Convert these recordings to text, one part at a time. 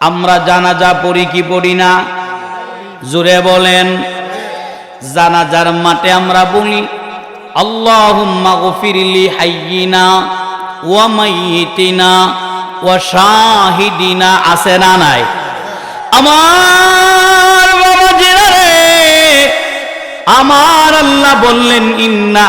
আমরা জানাজা পড়ি কি পড়ি না? জুড়ে বলেন, জানাজার মাঠে আমরা বলি, আল্লাহুম্মা আছে না নাই? আমার আমার আল্লাহ বললেন, ইন্না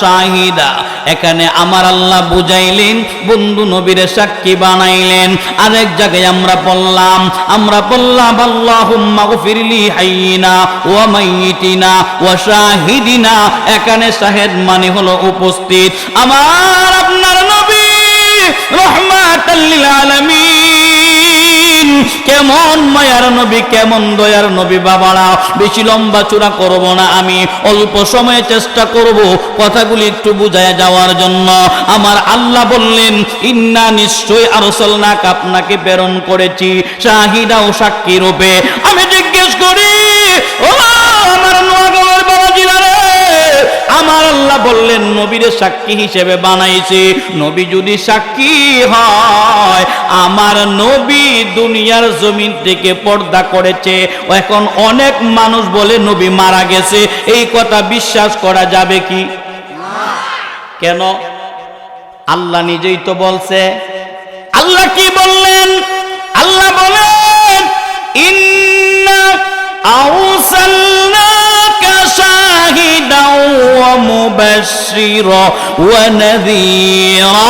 শাহিদা। এখানে আমার আল্লাহ বুঝাইলেন, বন্ধু নবীরে সাক্ষী বানাইলেন। আরেক জায়গায় আমরা বললাম আমরা বললাম, আল্লাহুম্মা গফিরলি হাইয়িনা ওয়া মাইয়িতিনা ওয়া শাহিদিনা। এখানে শাহেদ মানে হলো উপস্থিত। আমার কেমন মায়ার নবী, কেমন দয়ার নবী বাবারা? বেশি লম্বা চূড়া করব না আমি, অল্প সময়ে চেষ্টা করব কথাগুলি একটু বুঝায় যাওয়ার জন্য। আমার আল্লাহ বললেন, ইন্না নিশ্চয় আরসালনাক আপনাকে প্রেরণ করেছি, শাহিদা ও সাক্ষী রূপে। আমি আল্লাহ বললেন, নবীরে সাক্ষী হিসেবে বানাইছে। নবী যদি সাক্ষী হয়, আমার নবী দুনিয়ার জমিন থেকে পর্দা করেছে। এখন অনেক মানুষ বলে নবী মারা গেছে। এই কথা বিশ্বাস করা যাবে কি? কেন? আল্লাহ নিজেই তো বলছে। আল্লাহ কি বললেন? আল্লাহ বলেন, ইন্না আরসালনাকা মুবাশশিরা ওয়া নাযীরা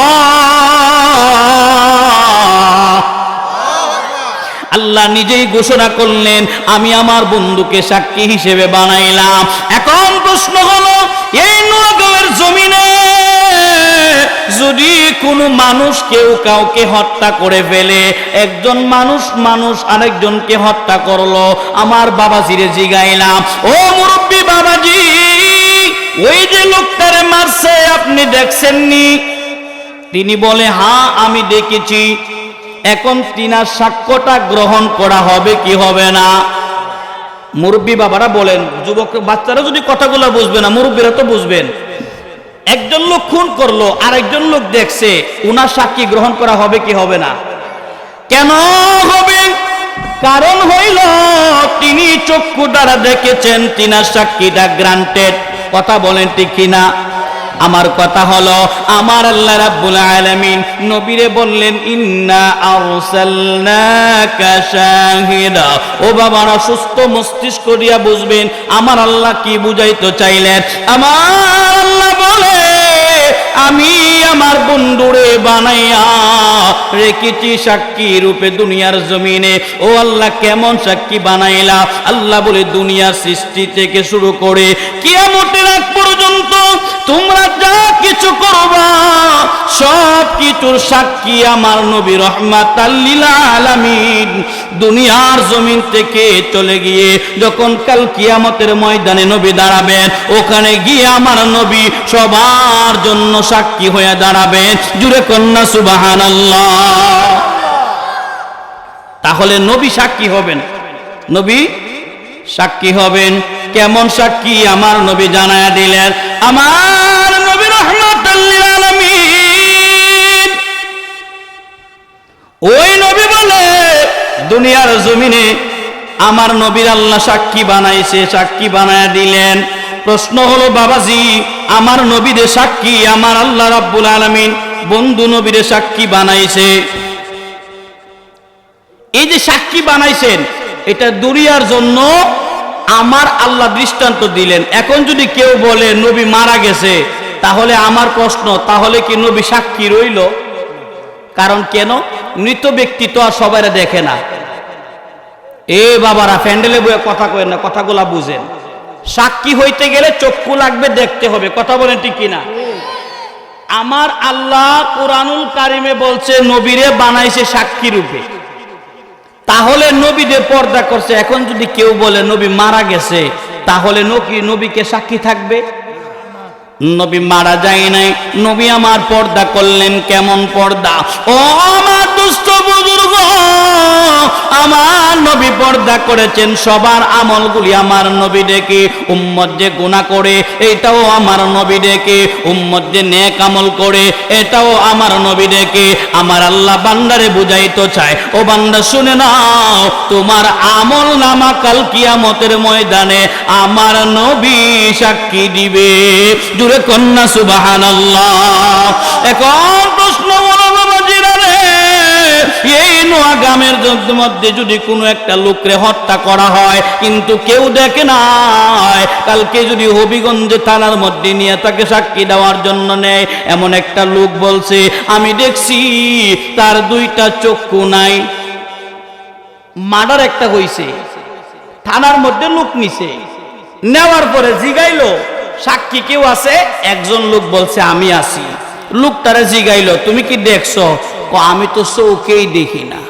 আল্লাহ নিজেই ঘোষণা করলেন, আমি আমার বন্ধুকে সাক্ষী হিসেবে বানাইলাম। এখন প্রশ্ন হলো, এই নগরের জমিনে যদি কোনো মানুষ কেউ কাউকে হত্যা করে ফেলে, একজন মানুষ মানুষ আরেকজনকে হত্যা করল, আমার বাবাজিরে জিগাইলাম, ও মুরব্বী বাবাজি ওই যে লোকটারে মারছে, আপনি দেখছেননি? তিনি বলে হ্যাঁ আমি দেখেছি। এখন তিনার সাক্ষ্যটা গ্রহণ করা হবে কি হবে না? মুরব্বী বাবারা বলেন, যুবক, বাচ্চারা যদি কথাগুলো বুঝবে না, মুরব্বীরা তো বুঝবেন। একজন লোক খুন করল আর একজন লোক দেখছে, উনার সাক্ষী গ্রহণ করা হবে কি হবে না? কেন হবে? কারণ হইল, তিনি চক্ষু দ্বারা দেখেছেন, তিনার সাক্ষীটা গ্রান্টেড কথা বলেন ঠিক কিনা? আমার কথা হলো, আমার আল্লাহ রাব্বুল আলামিন নবীরে বললেন, ইন্না আরসালনাকা শাহিদা। ও বাবারা, সুস্থ মস্তিষ্ক দিয়া বুঝবেন, আমার আল্লাহ কি বুঝাইতে চাইলেন? আমার আল্লাহ বলে, আমি আমার বন্ধুরে বানাইয়া রেখেছি সাক্ষী রূপে দুনিয়ার জমিনে। ও আল্লাহ, কেমন সাক্ষী বানাইলা? আল্লাহ বলে, দুনিয়ার সৃষ্টি থেকে শুরু করে পর্যন্ত তোমরা যা কিছু করবা, সব কিছুর সাক্ষী আমার নবী রহমাত আলামিন। দুনিয়ার জমিন থেকে চলে গিয়ে যখন কাল কিয়ামতের ময়দানে নবী দাঁড়াবেন, ওখানে গিয়ে আমার নবী সবার জন্য সাক্ষী হয়ে দাঁড়াবেন। জুড়ে কন্যা সুবাহান তাহলে নবী সাক্ষী হবেন। নবী সাক্ষী হবেন। কেমন সাক্ষী আমার নবী জানায়া দিলেন? আমার নবী রহমাতাল্লিল ওই নবী বলে, দুনিয়ার জমিনে আমার নবীর আল্লাহ সাক্ষী বানাইছে, সাক্ষী বানায়া দিলেন। প্রশ্ন হলো, বাবাজি, আমার নবীরে সাক্ষী, আমার আল্লাহ রাব্বুল আলামিন বন্ধু নবীরে সাক্ষী বানাইছে। এই যে সাক্ষী বানাইছেন, এটা দুনিয়ার জন্য আমার আল্লাহ দৃষ্টান্ত দিলেন। এখন যদি কেউ বলে, নবী মারা গেছে তাহলে আমার প্রশ্ন, তাহলে কি নবী সাক্ষী রইল? কারণ কেন? মৃত ব্যক্তি তো আর সবাই দেখে না। এ বাবারা ফ্যান্ডেলে বয়ে কথা কয়েন না, কথাগুলা বুঝেন। সাক্ষী হইতে গেলে চক্ষু লাগবে, দেখতে হবে। কথা বলেন ঠিক কিনা? আমার আল্লাহ কোরআনুল কারিমে বলছে, নবীরে বানাইছে সাক্ষী রূপে। তাহলে নবীদের পর্দা করছে, এখন যদি কেউ বলে নবী মারা গেছে, তাহলে নবী, নবীকে সাক্ষী থাকবে? নবী মারা যায় নাই। নবী আমার পর্দা করলেন, কেমন পর্দা? ও আমার দুষ্ট বুজুর্গ আমার নবী পর্দা করেছেন, সবার আমলগুলি আমার নবী ডেকে যে গুনাহ করে, এটাও আমার নবী ডেকে যে নেক আমল করে, এটাও আমার নবী ডেকে। আমার আল্লাহ বান্দারে বুঝাইতে চায়, ও বান্দা শুনে নাও, তোমার আমল নামা কাল কিয়ামতের ময়দানে আমার নবী সাক্ষী দিবে। জুড়ে কন্যা সুবহানাল্লাহ। এখন এই নোয়া গ্রামের মধ্যে যদি কোনো একটা লোকরে হত্যা করা হয়, কিন্তু কেউ দেখে নাই, কালকে যদি হবিগঞ্জ থানার মধ্যে নিয়ে তাকে সাক্ষী দেওয়ার জন্য নেয়, এমন একটা লোক বলছে, আমি দেখছি তার দুইটা চক্ষু নাই, মার্ডার একটা হইছে, থানার মধ্যে লোক নিছে। নেওয়ার পরে জিগাইলো, সাক্ষী কেউ আছে? একজন লোক বলছে, আমি আছি। লোকটারে জিগাইলো, তুমি কি দেখছ? আমি তো চৌকেই দেখি না।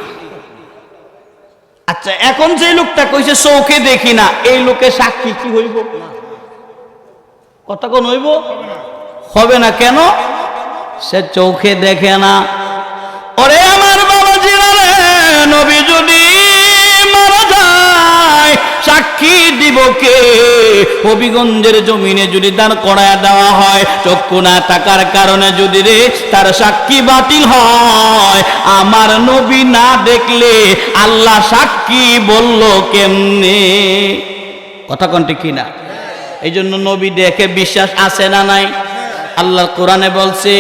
আচ্ছা এখন যে লোকটা কইছে চৌকে দেখি না, এই লোকে সাক্ষী কি হইব? কথা কোন হইব? হবে না কেন? সে চোখে দেখে না। ওরে আমার বাবা জিরারে নবী যদি সাক্ষী দিব কে? হবিগঞ্জের জমিনে যদি দান করায় দেওয়া হয়, চক্ষু না থাকার কারণে যদি রে তার সাক্ষী বাতিল হয়। আমার নবী না দেখলে আল্লাহ সাক্ষী বলল কেমনে? কথা কোনটি কিনা? এই জন্য নবী দেখে বিশ্বাস আছে না নাই? আল্লাহ কোরআনে বলছে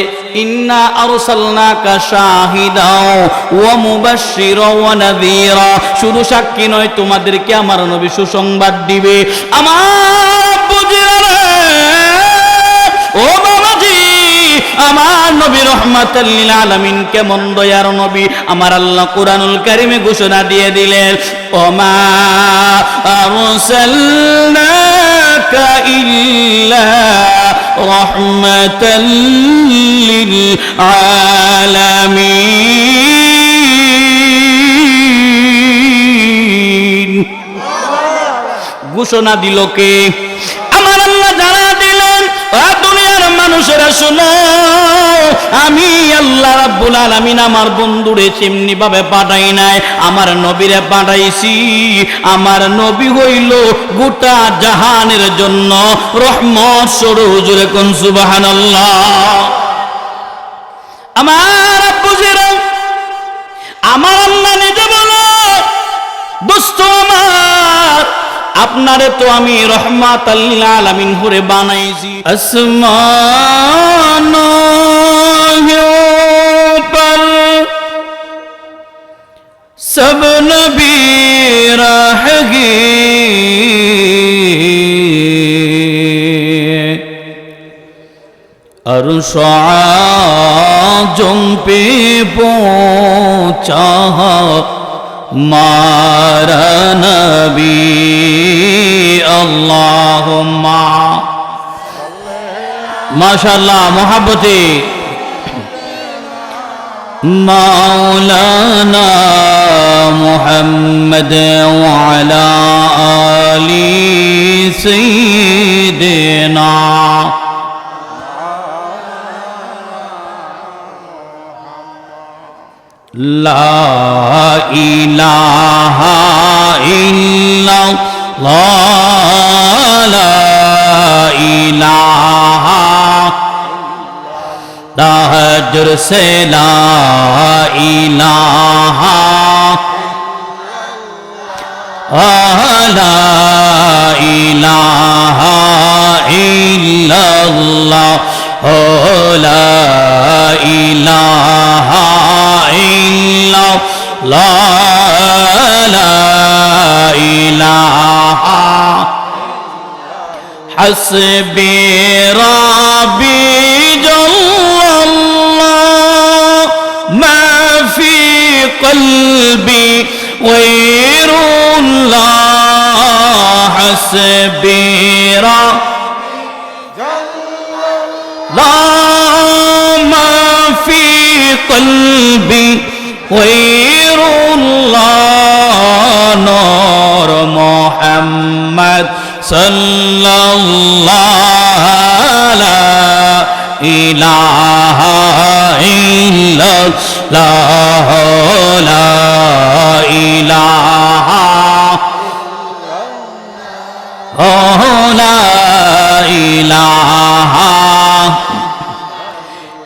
ইন্না আরসালনাকা শাহিদাও ওয়া মুবাশশিরা ওয়া নাযীরা। শুধু সাক্ষী নয়, তোমাদেরকে আমার নবী সুসংবাদ দিবে। আমার বুঝিরা ও বাবাজি, আমার নবী রহমাতাল্লিল আলামিন কেমন দয়ার নবী। আমার আল্লাহ কোরআনুল কারিমে ঘোষণা দিয়ে দিলেন, ওমা আরসালনাকা ইল্লা রাহমাতাল লিল ঘোষণা দিল কে? আমার আল্লাহ জানা দিলেন দুনিয়ার মানুষেরা শুনো আমি রাব্বুল আলামিন আমার বন্ধুরে চিমনি ভাবে পাঠাই নাই। আমার নবীরে পাঠাইছি। আমার নবী হইল গোটা জাহানের জন্য রহমত স্বরূপ। কোন সুবহানাল্লাহ। আমার আব্বুজিরা আমার আল্লাহ নিজে বলো, দোস্ত আমার, আপনারে তো আমি রহমাত আলামিন হরে বানাইছি। আসমান پر سب نبی راہ گی عرش جم پہ پہنچا مارا نبی اللہ ماشاء اللہ محبتی مولانا محمد وعلى آل سيدنا لا إله إلا الله لا إله زجر سے لا الہ لا الہ الا اللہ لا الہ الا اللہ لا الہ حسبی ربی قلبي غير الله حسبي لا ما في قلبي غير الله. نور محمد صلى الله لا إله إلا الله لا إله. oh لا إله.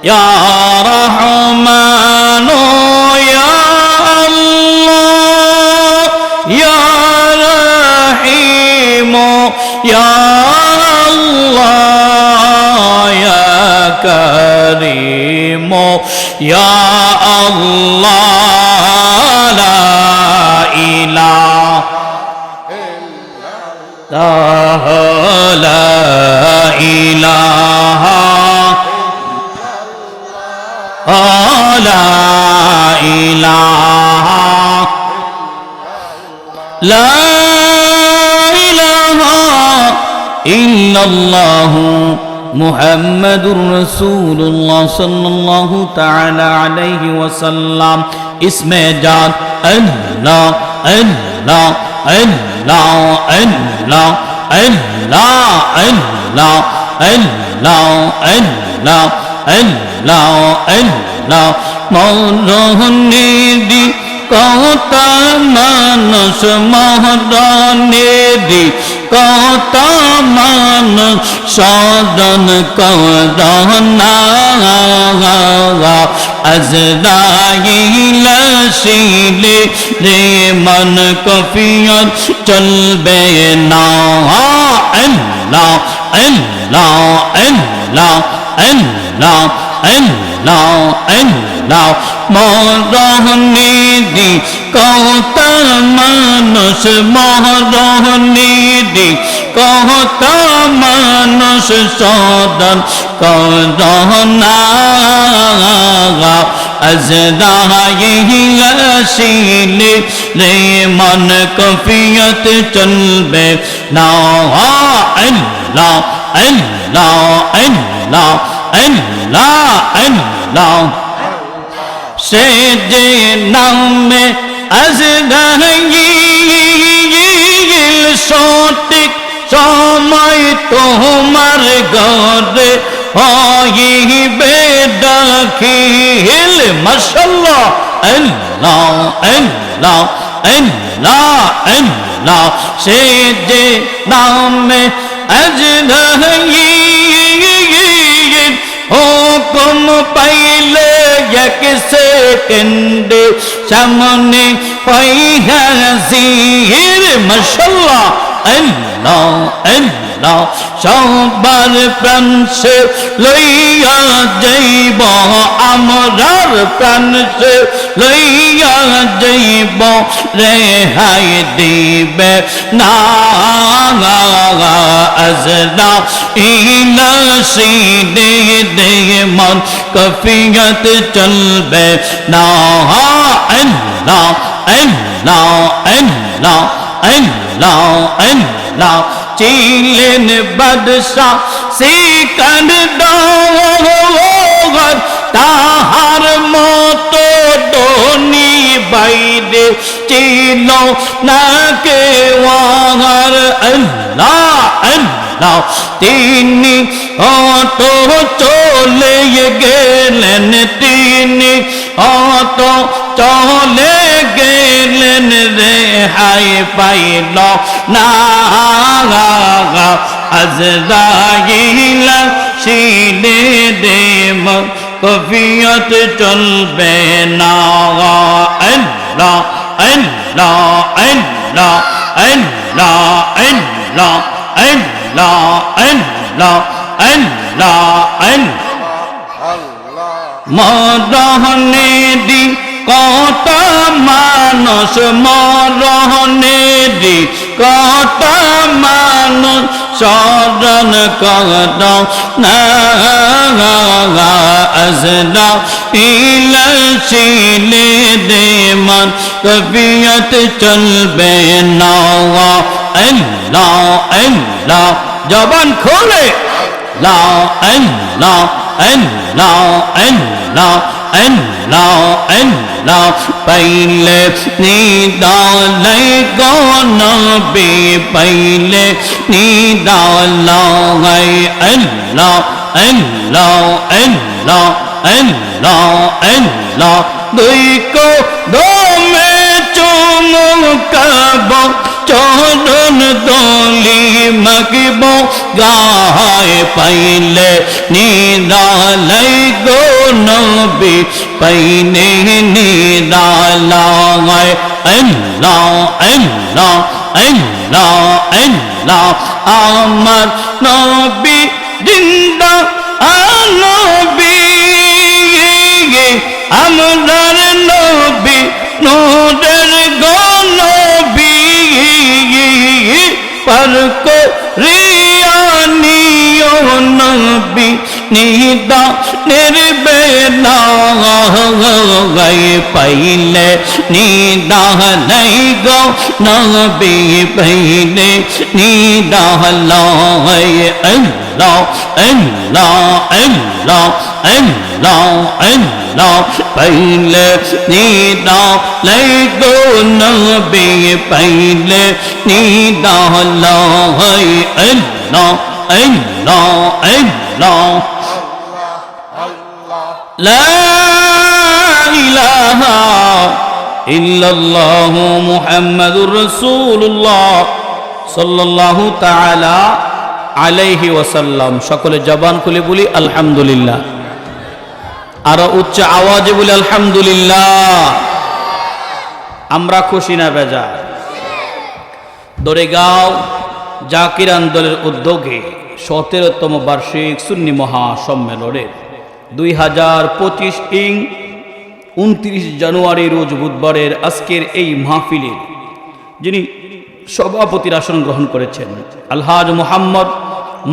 يا رحمن يا الله يا رحيم يا كريم يا الله لا إله إلا لا إله لا إله لا إله إلا الله. محمد رسول الله صلى الله تعالى عليه وسلم. اس میں لا اللہ کہتا مانس مہدانے دی. কত মানুষ সদন করনা আজরাইল শিলে রে মন কফিয়ত চলবে না। আল্লাহ আল্লাহ আল্লাহ আল্লাহ আল্লাহ আল্লাহ মরহনি দি কত মানুষ মরহনি বিধি কহত মানুষ সদন করদনা अजदाहिल रे मन कफियत चलबे ना अल्लाह अल्लाह अल्लाह अल्लाह अल्लाह से जे नाम में अजदाहिल সঠিক সময় তোমার ঘরে হইবে দাখিল মাশাল্লাহ আল্লাহ আল্লাহ আল্লাহ আল্লাহ। সে যে নামে আজরাইল হুকুম পাইলে এক সেকেন্ডে সামনে হাজির মশাল্লাহ, আল্লাহ আল্লাহ, সবার প্রাণ সে লইয়া যাইব, আমরার প্রাণ সে লইয়া যাইব, রেহাই দিবে না আজরা ইলা সিদে দে মন, কফিয়ত চলবে না, আল্লাহ চিলেন বাদশাহ সিকান দৌগর তাহার মতো দনি বাইরে চিল না কে ওয়ার আল্লাহ আল্লাহ তিনি অত চলে গেলেন তিনি। অত চলে গেলেন রে হাই পাইল না। আজরাইল শিলে দেম কফিয়ত চলবে না। আল্লাহ আল্লাহ আল্লাহ আল্লাহ আল্লাহ আল্লাহ আল্লাহ আল্লাহ আল্লাহ। মরহনে দি কত মানুষ মরহনে দি কত মানুষ স্মরণ কত আজরা ইল শিলে দে মন, কবিয়ত চলবে না আল্লাহ আল্লাহ, জবান খোলে লা আল্লাহ। اللہ اللہ اللہ اللہ پہلے نیدال کو نبی پہلے نیدال ہے now and اللہ اللہ اللہ دوئی کو دو میں چوم کبو চরণ দলি মগব গায় পাইলে নিদালাই গো নবী, পাইনে নিদালায় আল্লাহ আল্লাহ আল্লাহ আল্লাহ, আমার নবী নবী নিদা নির্বেনা গাই পাইলে নিদা নাই গো নবী পাইলে নিদা লয় আল্লাহ আল্লাহ আল্লাহ আল্লাহ আল্লাহ পাইলে নিদা লাই গো নবী পাইলে নিদা লয় আল্লাহ আল্লাহ আল্লাহ لا إله إلا الله محمد رسول الله صلى الله تعالى عليه وسلم সকলে জবান খুলে বলি আলহামদুলিল্লাহ আরো উচ্চ আওয়াজে বলি আলহামদুলিল্লাহ আমরা খুশি না বেজা দরেগাঁও জাকির আন্দোলনের উদ্যোগে সতেরোতম বার্ষিক সুন্নি মহাসম্মেলনের দুই হাজার পঁচিশ ইং উনত্রিশ জানুয়ারি রোজ বুধবারের আজকের এই মাহফিলের যিনি সভাপতির আসন গ্রহণ করেছেন, আলহাজ মোহাম্মদ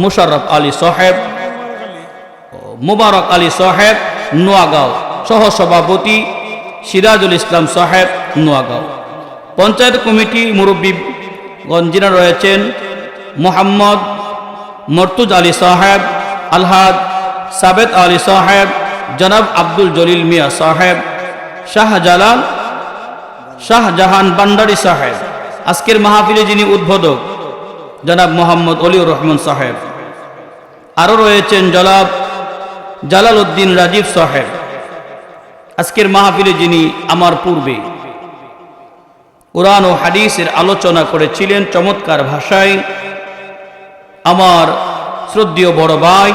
মুশারফ আলী সাহেব, মুবারক আলী সাহেব, নোয়াগাঁও সহ সভাপতি সিরাজুল ইসলাম সাহেব, নোয়াগাঁও। পঞ্চায়েত কমিটি মুরব্বী গঞ্জিরা রয়েছেন, মোহাম্মদ মর্তুজ আলী সাহেব, আলহাদ সাবেদ আলী সাহেব, জনাব আব্দুল জলিল মিয়া সাহেব, শাহজালাল, শাহজাহান বান্ডারি সাহেব। আজকের মাহফিলে যিনি উদ্বোধক, জনাব মোহাম্মদ অলিউর রহমান সাহেব। আরও রয়েছেন জনাব জালাল উদ্দিন রাজীব সাহেব। আজকের মাহফিলে যিনি আমার পূর্বে কোরআন ও হাদিসের আলোচনা করেছিলেন, চমৎকার ভাষায় আমার শ্রদ্ধীয় বড় ভাই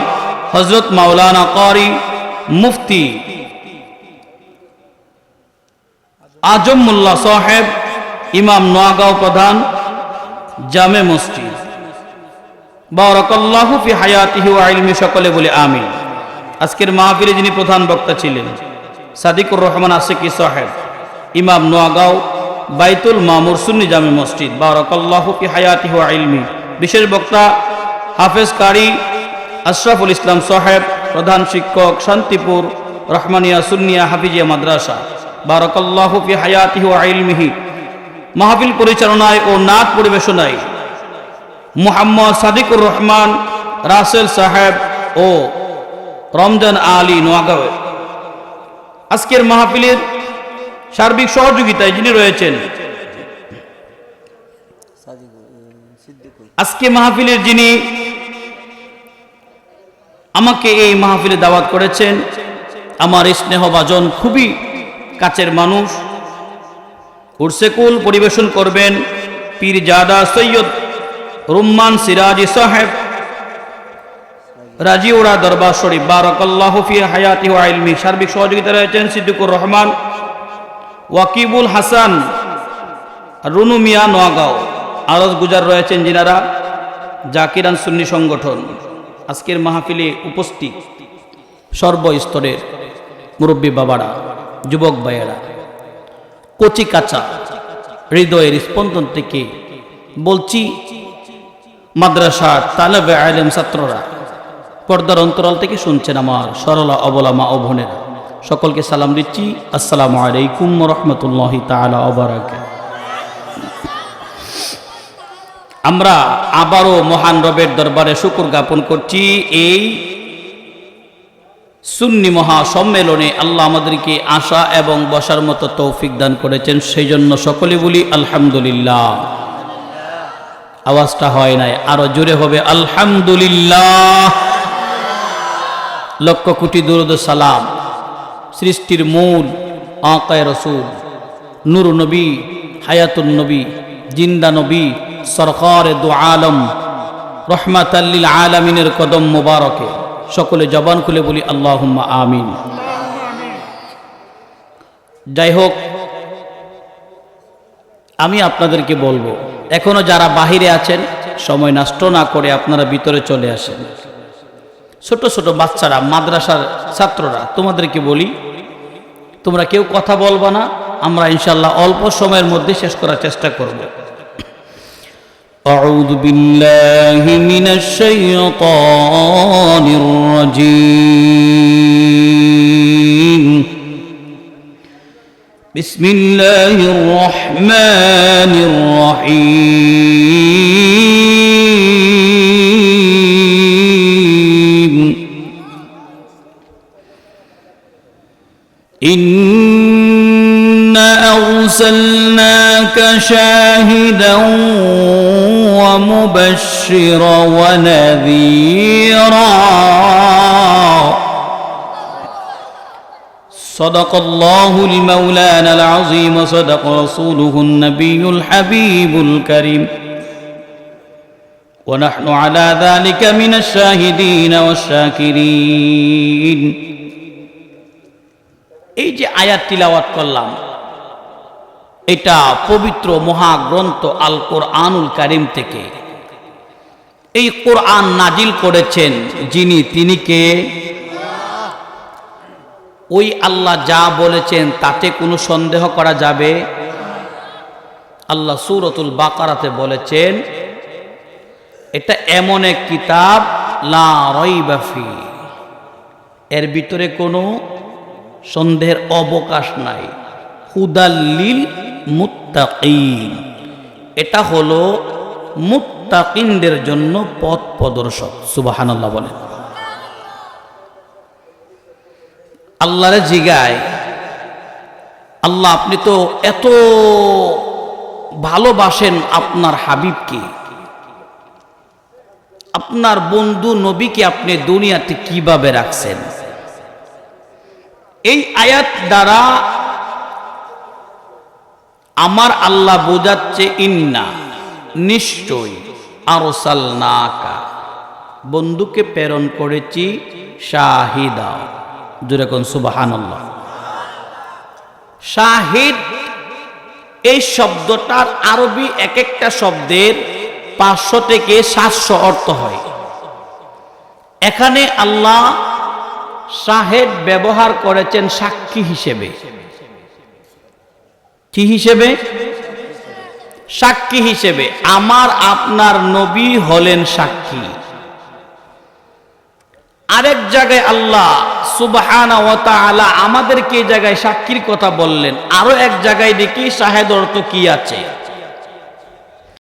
হজরত মাওলানা কারি মুফতি আজম মোল্লা সাহেব, ইমাম নোয়াগাঁও প্রধান জামে মসজিদ। বারাকাল্লাহু ফি হায়াতিহি ওয়া ইলমি, সকলে বলে আমিন। আজকের মাহফিলে যিনি প্রধান বক্তা ছিলেন, সাদিকুর রহমান আসিকি সাহেব, ইমাম নোয়াগাঁও বাইতুল মামুর সুন্নি জামে মসজিদ। বারাকাল্লাহু ফি হায়াতিহি ওয়া ইলমি। বিশেষ বক্তা হাফেজ কারি আশরাফুল ইসলাম সাহেব, প্রধান শিক্ষক, শান্তিপুর, রহমানিয়া সুন্নিয়া হাফিজিয়া মাদ্রাসা। বারাকাল্লাহু ফি হায়াতিহি ওয়া ইলমিহি। মাহফিল পরিচালনায় ও নাচ পরিবেশনায় মুহাম্মদ সাদিকুর রহমান, রাসেল সাহেব ও রমজান আলী নোয়াগাঁও আজকের মাহফিলের সার্বিক সহযোগিতায় যিনি রয়েছেন, আজকে মাহফিলের যিনি আমাকে এই মাহফিলে দাওয়াত করেছেন। আমার স্নেহভাজন, খুবই কাছের মানুষ। উর্সেকুল পরিবেশন করবেন পীর জাদা সৈয়দ রুম্মান সিরাজি সাহেব। রাজিউড়া দরবার শরীফ, বারাকাল্লাহু ফি হায়াতি ওয়া ইলমি। সার্বিক সহযোগিতা রয়েছেন সিদ্দিকুর রহমান, ওয়াকিবুল হাসান, রুনু মিয়া নোয়াগাঁও আরজ গুজার রয়েছেন যিনারা জাকিরান সুন্নি সংগঠন। আজকের মাহফিলে উপস্থিত সর্বস্তরের মুরব্বী বাবারা, যুবক ভাইয়েরা, কচি কাঁচা হৃদয়ের স্পন্দন থেকে বলছি, মাদ্রাসার তালেবে আলেম ছাত্ররা, পর্দার অন্তরাল থেকে শুনছেন আমার সরলা অবলা মা সকলকে সালাম দিচ্ছি। আসসালামু আলাইকুম রহমতুল্লাহ তালা অবরাক আমরা আবারও মহান রবের দরবারে শুকুর জ্ঞাপন করছি, এই সুন্নি মহা সম্মেলনে আল্লাহ আমাদেরকে আসা এবং বসার মতো তৌফিক দান করেছেন, সেই জন্য সকলে বলি আলহামদুলিল্লাহ। আওয়াজটা হয় নাই, আরও জোরে হবে, আলহামদুলিল্লাহ। লক্ষ কোটি দুরুদ সালাম, সৃষ্টির মূল আকায় রসুল নুর নবী, হায়াতুন নবী, জিন্দা নবী সরকার দু আলম রহমাতাল্লিল আলমিনের কদম মুবারকে। সকলে জবান খুলে বলি আল্লাহ আমিন। যাই হোক আমি আপনাদেরকে বলব, এখনও যারা বাহিরে আছেন, সময় নষ্ট না করে আপনারা ভিতরে চলে আসেন। ছোট ছোট বাচ্চারা, মাদ্রাসার ছাত্ররা, তোমাদেরকে বলি, তোমরা কেউ কথা বলবা না, আমরা ইনশাল্লাহ অল্প সময়ের মধ্যে শেষ করার চেষ্টা করব। أعوذ بالله من الشيطان الرجيم. بسم الله الرحمن الرحيم. إنا أرسلناك شاهدا ومبشرا ونذيرا صدق الله المولانا العظيم وصدق رسوله النبي الحبيب الكريم ونحن على ذلك من الشاهدين والشاكرين এই যে আয়াত তিলাওয়াত করলাম এটা পবিত্র মহাগ্রন্থ আল কোরআনুল কারিম থেকে। এই কোরআন নাজিল করেছেন যিনি, তিনি কে? ওই আল্লাহ যা বলেছেন তাতে কোনো সন্দেহ করা যাবে? আল্লাহ সুরতুল বাকারাতে বলেছেন, এটা এমন এক কিতাব, লা রইবাফি এর ভিতরে কোনো সন্দেহের অবকাশ নাই। হুদাল্লিল মুত্তাকিন। এটা হলো মুত্তাকিনদের জন্য পথ প্রদর্শক, সুবাহানাল্লাহ বলেন। আল্লাহরে জিগায়, আল্লাহ আপনি তো এত ভালোবাসেন আপনার হাবিবকে। আপনার বন্ধু নবীকে আপনি দুনিয়াতে কীভাবে রাখছেন? এই আয়াত দ্বারা আমার আল্লাহ বোঝাচ্ছে, ইন্না, নিশ্চয় আরসাল নাকা বন্ধুকে প্রেরণ করেছি শাহিদা। জুড়ে কোন সুবাহান শাহিদ, এই শব্দটার আরবি এক একটা শব্দের পাঁচশো থেকে সাতশো অর্থ হয়। এখানে আল্লাহ শাহেদ ব্যবহার করেছেন সাক্ষী হিসেবে। কি হিসেবে? সাক্ষী হিসেবে। আমার আপনার নবী হলেন সাক্ষী। আরেক জায়গায় আল্লাহ সুবহানা আমাদেরকে জায়গায় সাক্ষীর কথা বললেন। আরও এক জায়গায় দেখি শাহেদ অর্থ কি আছে?